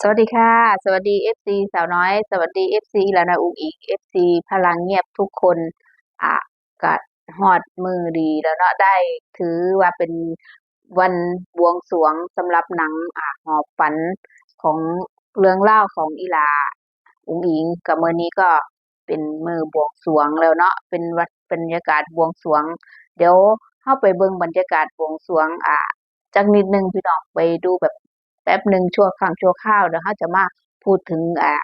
สวัสดีค่ะ สวัสดี FC สาวน้อย สวัสดี FC ลานาอุงอีก FC พลังเงียบทุกคนอะก็ฮอดมือดีแล้วเนาะได้ถือว่าเป็นวันบวงสรวงสำหรับหนังอะหอบฝันของเรื่องเล่าของอีลาอุงอิงกับมื้อนี้ก็เป็นมือบวงสรวงแล้วเนาะเป็นวัดบรรยากาศบวงสรวง เดี๋ยวเข้าไปเบิ่งบรรยากาศบวงสรวงอะจักนิดนึงพี่น้องไปดูแบบ แป๊บหนึ่งชั่วครั้งชั่วคราวเดี๋ยวเขาจะมาพูดถึงอ่า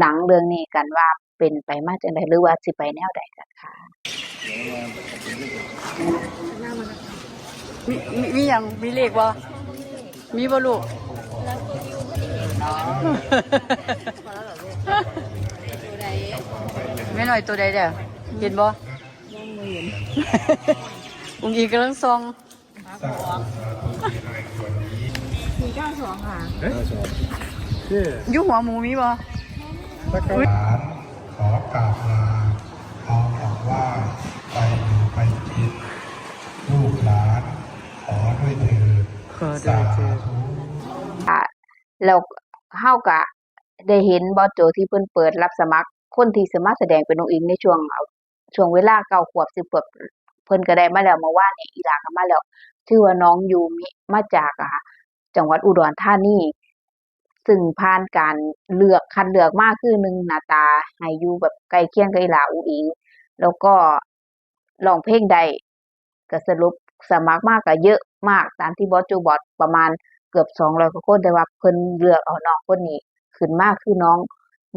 หนังเรื่องนี้กันว่าเป็นไปมาจังไดหรือว่าสิไปแนวใดกันค่ะมีมีมีหยังมีเลขบ่มีบ่ลูกแม่หน่อยตัวใดเด้อเห็นบ่ยังบ่เห็นอุ้งอี กกำลังส่องอยู่หัวหมูมีบ่หลานขอกราบลาพร้อมบอกว่าไปอยู่ไปกินลูกหลานขอด้วยเถิดขอด้วยเถิดสาธุอ่าแล้วเฮาก็ได้เห็นบอสโจที่เพิ่นเปิดรับสมัคร คนที่สามารถแสดงเป็นองค์อิงในช่วงเอาช่วงเวลาเก้าขวบสิบขวบเพิ่นก็ได้มาแล้วเมื่อวานนี้อีหลาก็มาแล้ว ชื่อว่าน้องยูมิมาจากอ่า จังหวัดอุดรธานีซึ่งผ่านการเลือกคัดเลือกมาคือหนึ่งหน้าตาให้อยู่แบบใกล้เคียงกับอีหลาอุอิง แล้วก็ร้องเพลงได้ก็สรุปสมัครมากก็เยอะมากตามที่บอสโจบอกประมาณเกือบ200กว่าคนแต่ว่าเพิ่นเลือกเอาน้องคนนี้ขึ้นมากคือน้อง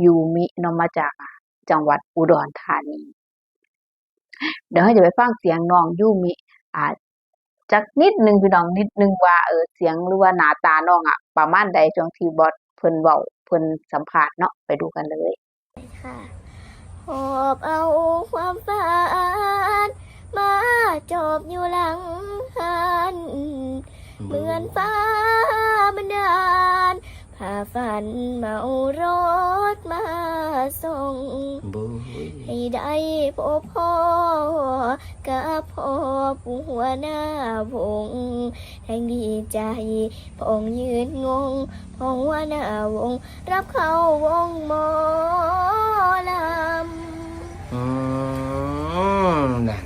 ยูมิเนาะมาจากจังหวัดอุดรธานี เดี๋ยวให้จะไปฟังเสียงน้องยูมิอ่า จักนิดหนึ่งพี่น้องนิดหนึ่งว่าเออเสียงหรือว่าหน้าตาน้องอะประมาณใดช่วงที่บอสเพิ่นเว้าเพิ่นสัมภาษณ์เนาะไปดูกันเลยค่ะหอบเอาความฝันมาจบอยู่หลังหันเหมือนฟ้าบันดาล พาฝันเมารถมาส่งให้ได้พบพ่อกับพ่อผู้หัวหน้าวงแห่งดีใจพองยืนงงพองหัวหน้าวง รับเข้าวงหมอลำอืมนั่น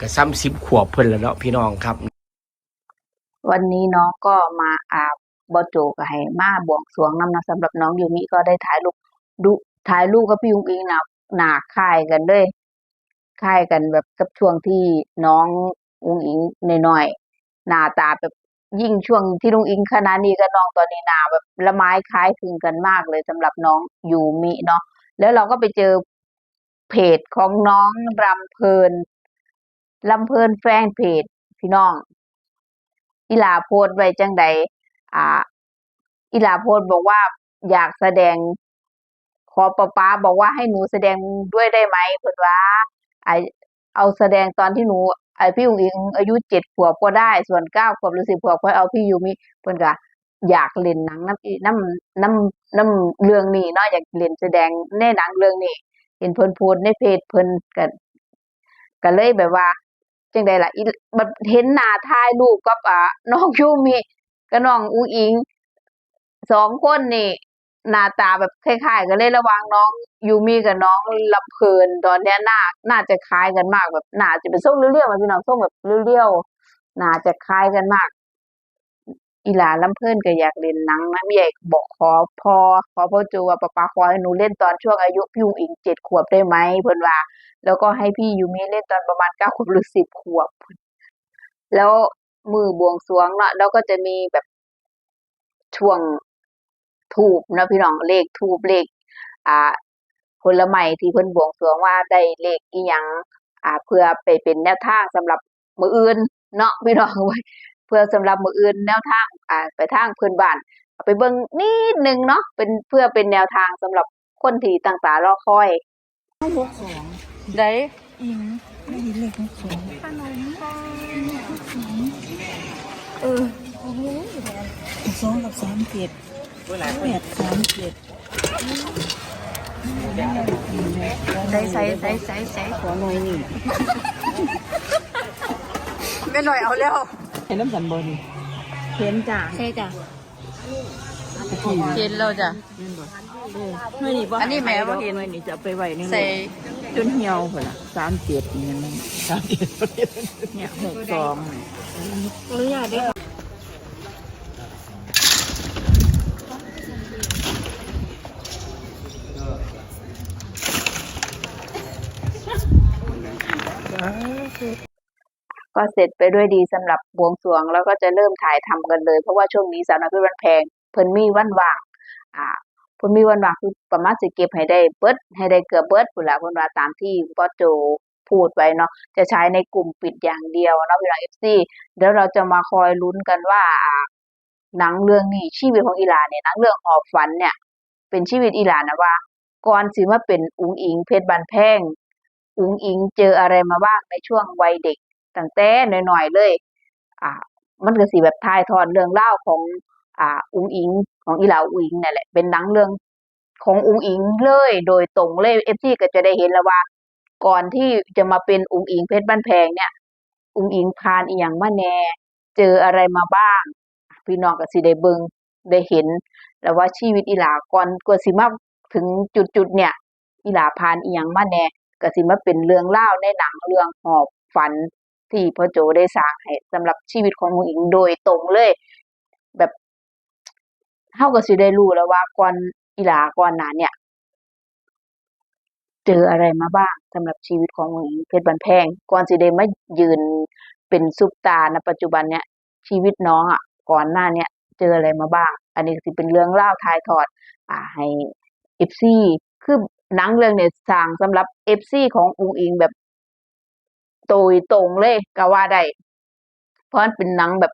ก็ซ้ำสิบขวบเพิ่นแล้วเนาะพี่น้องครับ วันนี้น้องก็มาอาบ อสโจก็ให้มาบวงสรวงนำนะสำหรับน้องยูมิก็ได้ถ่ายรูปดูถ่ายรูปกับพี่ยุงอิงหนะหนาคล้ายกันเลยคล้ายกันแบบกับช่วงที่น้องอุงอิงน้อยๆหน้าตาแบบยิ่งช่วงที่ลุงอิงขนาดนี้กับน้องตอนนี้หนาแบบละไม้คล้ายคลึงกันมากเลยสำหรับน้องยูมิเนาะแล้วเราก็ไปเจอเพจของน้องรำเพลินรำเพลินแฟนเพจพี่น้องอีลาโพสไว้จังใด อ่าอีหลาโพสบอกว่าอยากแสดงขอป้าป้าบอกว่าให้หนูแสดงด้วยได้ไหมเพิ่นว่าไอเอาแสดงตอนที่หนูไอพี่อุ๋งอิงอายุเจ็ดขวบก็ได้ ส่วนเก้าขวบหรือสิบขวบก็เอาพี่ยูมิเพิ่อนก็อยากเล่นหนังน้ำน้ำน้ำน้ำเรื่องนี้เนาะอยากเล่นแสดงในหนังเรื่องนี้เห็นเพิ่นพสต์ในเพจเพิ่นก็ก็เลยแบบว่าจังใดล่ะอีบัดเห็นหน้าถ่ายรูปกับอ่าน้องยูมิ กับน้องอูอิงสองคนนี่หน้าตาแบบคล้ายๆกันเลยระว่างน้องยูมิกับน้องลำเพลินตอนเนี้ยหน้าน่าจะคล้ายกันมากแบบหน้าจะเป็นทรงเรี่ยวๆอะพี่น้องทรงแบบเรี่ยวๆน่าจะคล้ายกันมาก อีหลาลำเพลินก็อยากเล่นหนังนะใหญ่บอกขอพอขอพ่อจูว่าป๊าป๊าขอให้หนูเล่นตอนช่วงอายุพี่อุ๋งอิงเจ็ดขวบได้ไหมเพิ่อนว่า แล้วก็ให้พี่ยูมิเล่นตอนประมาณเก้าขวบหรือสิบขวบ แล้ว มือบวงสรวงเนาะแล้วก็จะมีแบบช่วงทูบเนาะพี่น้องเลขทูบเลข อ่าผลไม้ที่เพิ่นบวงสรวงว่าได้เลขอีหยังอ่า เพื่อไปเป็นแนวทางสำหรับมื้ออื่น เนาะพี่น้องไว้เพื่อสำหรับมื้ออื่นแนวทางอ่าไปทางเพิ่นบ้านเอาไปเบิ่งนิดนึงเนาะเป็นเพื่อเป็นแนวทางสำหรับคนที่ต่างตารอคอยได้ สองกับสามเจ็ดแปดสามเจ็ดใส่ใส่ใส่ใส่ใส่ขอหน่อยนี่แม่หน่อยเอาแล้วเห็นน้ำสันบนเห็นจ้าใช่จ้ะเห็นแล้วจ้ะไม่นี่บ่อันนี้แม่บ่เห็นไม่นี่จะเอาไปไว้ในใส่ จนเหี่ยวพุ่นล่ะสามเจ็ดนี่มันสามเจ็ดเนี่ยหกสองเลือดเด้อก็เสร็จไปด้วยดีสำหรับบวงสรวงแล้วก็จะเริ่มถ่ายทำกันเลย เพราะว่าช่วงนี้สาวน้อยเพชรบ้านแพงเพิ่นมีวันว่างอ่าเพิ่นมีวันว่าคือประมาณสิเก็บให้ได้เบิดให้ได้เกือบเบิดพุ่นละเพิ่นว่าตามที่บอโจพูดไว้เนาะจะใช้ในกลุ่มปิดอย่างเดียวเนาะพี่น้อง FC เดี๋ยวเราจะมาคอยลุ้นกันว่าอ่าหนังเรื่องนี้ชีวิตของอีหลาเนี่ยหนังเรื่องหอบฝันเนี่ย เป็นชีวิตอีหลานะว่าก่อนสิมาเป็นอุ๋งอิงเพชรบานแพงอุ๋งอิงเจออะไรมาบ้างในช่วงวัยเด็กตั้งแต่น้อยๆเลย อ่า มันก็สิแบบถ่ายทอดเรื่องเล่าของ อ่าอุ๋งอิง ของอีหลาอุ๋งอิงนั่นแหละเป็นหนังเรื่องของอุ๋งอิงเลยโดยตรงเลยเอฟซีก็จะได้เห็นแล้วว่า ก่อนที่จะมาเป็นอุ๋งอิงเพชรบ้านแพงเนี่ยอุ๋งอิงผ่านอีหยังมาแน่ เจออะไรมาบ้าง พี่น้องก็สิได้เบิงได้เห็น แล้วว่าชีวิตอีหลาก่อนกว่าสิมาถึงจุดๆเนี่ยอีหลาผ่านอีหยังมาแน่ก็สิมาเป็นเรื่องเล่าในหนังเรื่องหอบฝันที่พ่อโจได้สร้างให้สำหรับชีวิตของอุ๋งอิงโดยตรงเลย แบบ เฮาก็สิได้รู้แล้วว่าก่อนอีหลาก่อนหน้าเนี่ยเจออะไรมาบ้างสำหรับชีวิตของอุ๋งอิงเพชรบันแพงก่อนสิได้มายืนเป็นซุปตาร์ณปัจจุบันเนี่ยชีวิตน้องอะก่อนหน้าเนี่ยเจออะไรมาบ้าง อันนี้สิเป็นเรื่องเล่าทายทอด อ่าให้ FC คือหนังเรื่องเนี่ยสร้างสำหรับ FC ของอุ๋งอิงแบบโดยตรงเลยก็ว่าได้เพราะมันเป็นหนังแบบ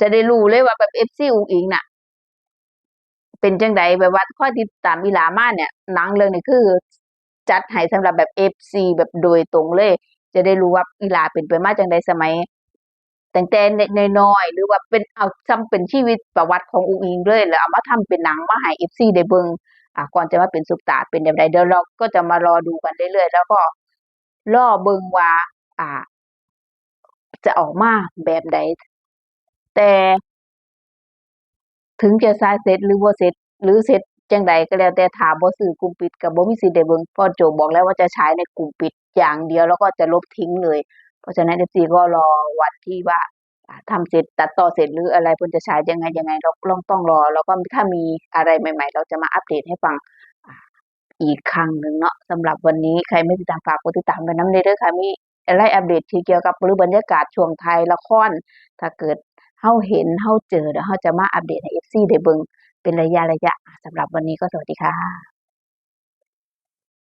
จะได้รู้เลยว่าแบบ FC อุ๋งอิงน่ะ เป็นจังใดแบบว่าข้อติดตามอีหลามาเนี่ยหนังเรื่องนี้คือ จัดให้สำหรับแบบ FC แบบโดยตรงเลย จะได้รู้ว่าอีหลาเป็นไปมาจังใดสมัยแตั้งแต่น้อยๆหรือว่าเป็นเอาซ้ำเป็นชีวิตประวัติของอุ๋งอิงเลยแล้วเอามาทำเป็นหนังมาให้ FC ได้เบิงอ่าก่อนจะมาเป็นซุปตาเป็นแบบใดเดี๋ยวเราก็จะมารอดูกันเรื่อยๆแล้วก็รอเบิ่งว่า อ่า จะออกมาแบบใดแต่ ถึงจะสายเสร็จหรือบ่เสร็จ หรือเสร็จจังใดก็แล้วแต่ถ้าบ่ซื้อกลุ่มปิดก็บ่มีสิทธิ์ได้เบิ่งพราะโจบอกแล้วว่าจะฉายในกลุ่มปิดอย่างเดียวแล้วก็จะลบทิ้งเลย เพราะฉะนั้น FC ก็รอวันที่ว่าอ่าทำเสร็จตัดต่อเสร็จหรืออะไรเพิ่นจะฉายยังไงยังไงเราลองต้องรอ แล้วก็ถ้ามีอะไรใหม่ ๆ เราจะมาอัปเดตให้ฟังอีกครั้งหนึ่งเนาะสำหรับวันนี้ใครไม่ติดตามฝากกดติดตามกันน้ำเด้อค่ะมีอะไรอัปเดตที่เกี่ยวกับหรือบรรยากาศช่วงไทยละครถ้าเกิดเฮาเห็นเฮาเจอเดี๋ยวเฮาจะมาอัปเดตให้ FC ได้เบิ่งเป็นระยะๆสำหรับวันนี้ก็สวัสดีค่ะ